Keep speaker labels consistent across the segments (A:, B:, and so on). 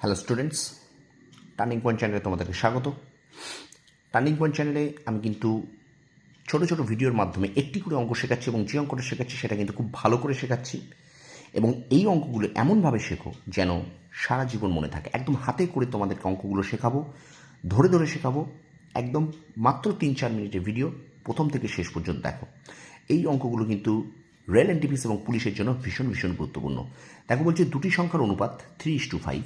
A: Hello students turning point চ্যানেলে তোমাদেরকে স্বাগত। টার্নিং পয়েন্ট চ্যানেলে আমি কিন্তু ছোটো ছোটো ভিডিওর মাধ্যমে একটি করে অঙ্ক শেখাচ্ছি এবং যে অঙ্কটা শেখাচ্ছি সেটা কিন্তু খুব ভালো করে শেখাচ্ছি। এবং এই অঙ্কগুলো এমনভাবে শেখো যেন সারা জীবন মনে থাকে। একদম হাতে করে তোমাদেরকে অঙ্কগুলো শেখাবো, ধরে ধরে শেখাবো। একদম মাত্র তিন চার মিনিটের ভিডিও প্রথম থেকে শেষ পর্যন্ত দেখো। এই অঙ্কগুলো কিন্তু রেল এনটিপিস এবং পুলিশের জন্য ভীষণ ভীষণ গুরুত্বপূর্ণ। দেখো বলছে দুটি সংখ্যার অনুপাত থ্রি ইস টু ফাইভ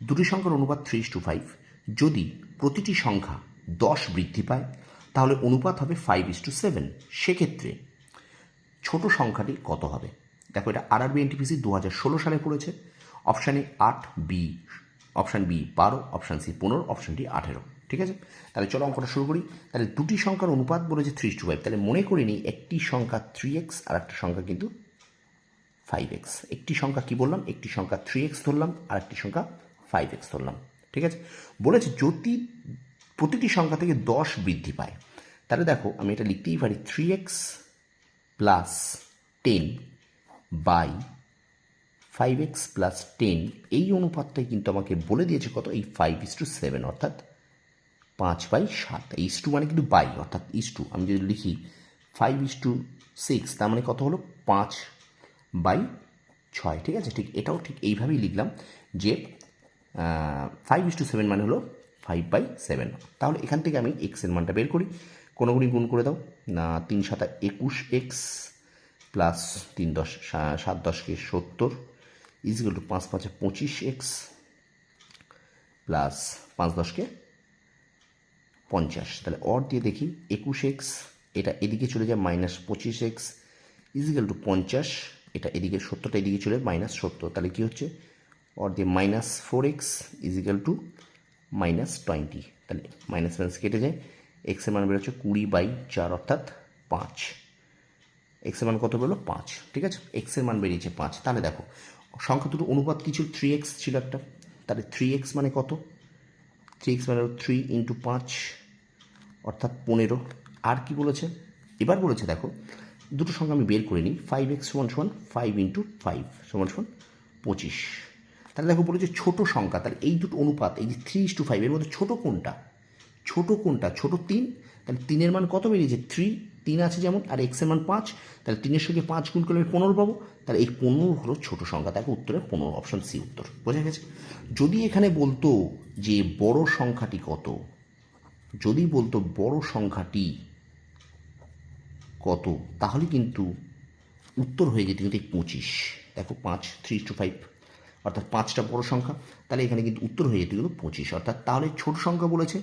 A: দুটি সংখ্যার অনুপাত থ্রি টু ফাইভ যদি প্রতিটি সংখ্যা দশ বৃদ্ধি পায়, তাহলে অনুপাত হবে ফাইভ ইস টু সেভেন সেক্ষেত্রে ছোট সংখ্যাটি কত হবে? দেখো এটা আর আরবি এনটিপিসি দু হাজার ষোলো সালে পড়েছে। অপশানে আট বি অপশান বি বারো অপশান সি পনেরো অপশান ডি আঠেরো। ঠিক আছে? তাহলে চলো অঙ্কটা শুরু করি। তাহলে দুটি সংখ্যার অনুপাত বলেছে থ্রি টু ফাইভ তাহলে মনে করিনি একটি সংখ্যা থ্রি এক্স আর একটা সংখ্যা কিন্তু ফাইভ এক্স একটি সংখ্যা কি বললাম? একটি সংখ্যা থ্রি এক্স ধরলাম আর একটি সংখ্যা ফাইভ এক্স ধরলাম, ঠিক আছে? বলেছে যদি প্রতিটি সংখ্যা থেকে দশ বৃদ্ধি পায়, তাহলে দেখো আমি এটা লিখতেই পারি three x plus ten by five x plus ten এই অনুপাতটাই কিন্তু আমাকে বলে দিয়েছে কত? এই ফাইভ ইস টু সেভেন অর্থাৎ পাঁচ বাই সাত। ইস টু মানে কিন্তু বাই অর্থাৎ ইস টু আমি যদি লিখি ফাইভ ইস টু সিক্স তার মানে কত হলো? পাঁচ বাই ছয়, ঠিক আছে? ঠিক এটাও ঠিক এইভাবেই লিখলাম যে ফাইভ ইস টু সেভেন মানে হলো ফাইভ বাই সেভেন তাহলে এখান থেকে আমি এক্সের মানটা বের করি। কোনো গুণি করে দাও। না, তিন সাতা একুশ এক্স প্লাস তিন দশ সাত দশকে সত্তর ইজিক্যাল টু পাঁচ পাঁচে পঁচিশ এক্স প্লাস পাঁচ দশকে পঞ্চাশ। তাহলে অর দিয়ে দেখি একুশ এক্স এটা এদিকে চলে যায় মাইনাস পঁচিশ এক্স ইজিক্যাল টু পঞ্চাশ, এটা এদিকে সত্তরটা এদিকে চলে মাইনাস সত্তর। তাহলে কী হচ্ছে? অর দিয়ে minus four x equal to minus twenty তাহলে মাইনাস মাইনাস কেটে যায়। এক্সের মান বেরোচ্ছে কুড়ি বাই চার অর্থাৎ পাঁচ। এক্সের মান কত বেরোলো? পাঁচ। ঠিক আছে? এক্সের মান বেরিয়েছে পাঁচ। তাহলে দেখো, সংখ্যা দুটো অনুপাত কিছু থ্রি এক্স ছিল একটা। তাহলে থ্রি এক্স মানে কত? থ্রি এক্স মানে থ্রি ইন্টু পাঁচ অর্থাৎ পনেরো। আর কি বলেছে? এবার বলেছে, দেখো, দুটো সংখ্যা আমি বের করে নিই। ফাইভ এক্স সমান সমান ফাইভ ইন্টু ফাইভ সমান সমান পঁচিশ। তাহলে দেখো বলেছে ছোটো সংখ্যা, তাহলে এই দুটো অনুপাত, এই যে থ্রি ইস টু ফাইভ এর মধ্যে ছোটো কোনটা? ছোটো কোনটা? ছোটো তিন, তাহলে তিনের মান কত বেরিয়েছে? থ্রি তিন আছে যেমন, আর এক্সের মান পাঁচ, তাহলে তিনের সঙ্গে পাঁচ গুণ করলে আমি পনেরো পাবো, তাহলে এই পনেরো হলো ছোটো সংখ্যা তাকে উত্তরে পনেরো অপশন সি উত্তর, বোঝা গেছে? যদি এখানে বলতো যে বড় সংখ্যাটি কত, যদি বলতো বড় সংখ্যাটি কত, তাহলে কিন্তু উত্তর হয়ে যেত কিন্তু এই পঁচিশ, দেখো পাঁচ থ্রি টু ফাইভ অর্থাৎ পাঁচটা বড় সংখ্যা, তাহলে এখানে কিন্তু উত্তর হয়ে যেত কিন্তু পঁচিশ। অর্থাৎ তাহলে ছোট সংখ্যা বলেছে।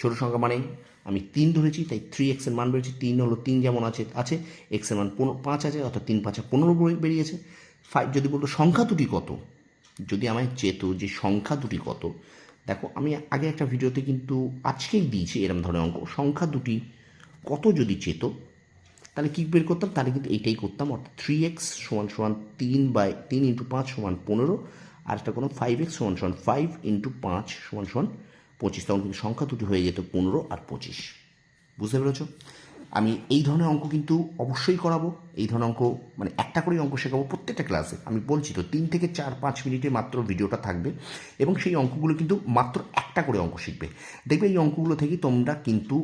A: ছোট সংখ্যা মানে আমি তিন ধরেছি, তাই থ্রি এক্সের মান বেরিয়েছে তিন হলো তিন যেমন আছে আছে এক্সের মান পনেরো, পাঁচ আছে, অর্থাৎ তিন, পাঁচে পনেরো বেরিয়েছে। ফাইভ যদি বলতো সংখ্যা দুটি কত? যদি আমায় চেত যে সংখ্যা দুটি কত। দেখো, আমি আগে একটা ভিডিওতে কিন্তু আজকেই দিয়েছি এরম ধরনের অঙ্ক। সংখ্যা দুটি কত যদি চেত তাহলে কী বের করতাম? তাহলে কিন্তু এইটাই করতাম, অর্থাৎ থ্রি এক্স সমান সমান তিন বাই তিন ইন্টু পাঁচ সমান পনেরো, আর একটা কোনো ফাইভ এক্স সমান সমান ফাইভ ইন্টু পাঁচ সমান সমান পঁচিশ। তখন কিন্তু সংখ্যা দুটি হয়ে যেত পনেরো আর পঁচিশ। বুঝতে পেরেছ? আমি এই ধরনের অঙ্ক কিন্তু অবশ্যই করাবো। এই ধরনের অঙ্ক মানে একটা করেই অঙ্ক শেখাবো প্রত্যেকটা ক্লাসে আমি বলছি তো, তিন থেকে চার পাঁচ মিনিটে মাত্র ভিডিওটা থাকবে, এবং সেই অঙ্কগুলো কিন্তু মাত্র একটা করে অঙ্ক শিখবে। দেখবে এই অঙ্কগুলো থেকে তোমরা কিন্তু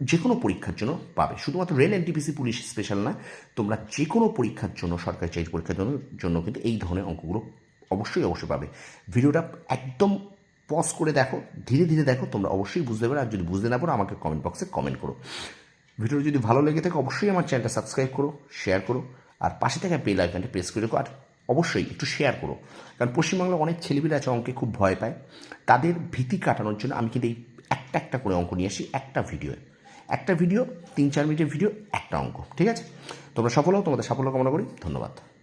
A: যে কোনো পরীক্ষার জন্য পাবে। শুধুমাত্র রেল এনটিপিসি পুলিশ স্পেশাল না, তোমরা যে কোনো পরীক্ষার জন্য, সরকারি চাকরি পরীক্ষার জন্য জন্য কিন্তু এই ধরনের অঙ্কগুলো অবশ্যই অবশ্যই পাবে। ভিডিওটা একদম পজ করে দেখো, ধীরে ধীরে দেখো, তোমরা অবশ্যই বুঝতে পারো আর যদি বুঝতে না পারো, আমাকে কমেন্ট বক্সে কমেন্ট করো। ভিডিওটা যদি ভালো লেগে থাকে, অবশ্যই আমার চ্যানেলটা সাবস্ক্রাইব করো শেয়ার করো, আর পাশে থাকা বেল আইকনটা প্রেস করে রাখো, আর অবশ্যই একটু শেয়ার করো। কারণ পশ্চিমবাংলার অনেক ছেলেমেয়েরা আছে অঙ্কে খুব ভয় পায়। তাদের ভীতি কাটানোর জন্য আমি কিন্তু এই একটা একটা করে অঙ্ক নিয়ে আসি, একটা ভিডিওয়ে একটা ভিডিও, তিন চার মিনিটের ভিডিও, একটা অঙ্ক, ঠিক আছে? তোমরা সফল হও, তোমাদের সাফল্য কামনা করি, ধন্যবাদ।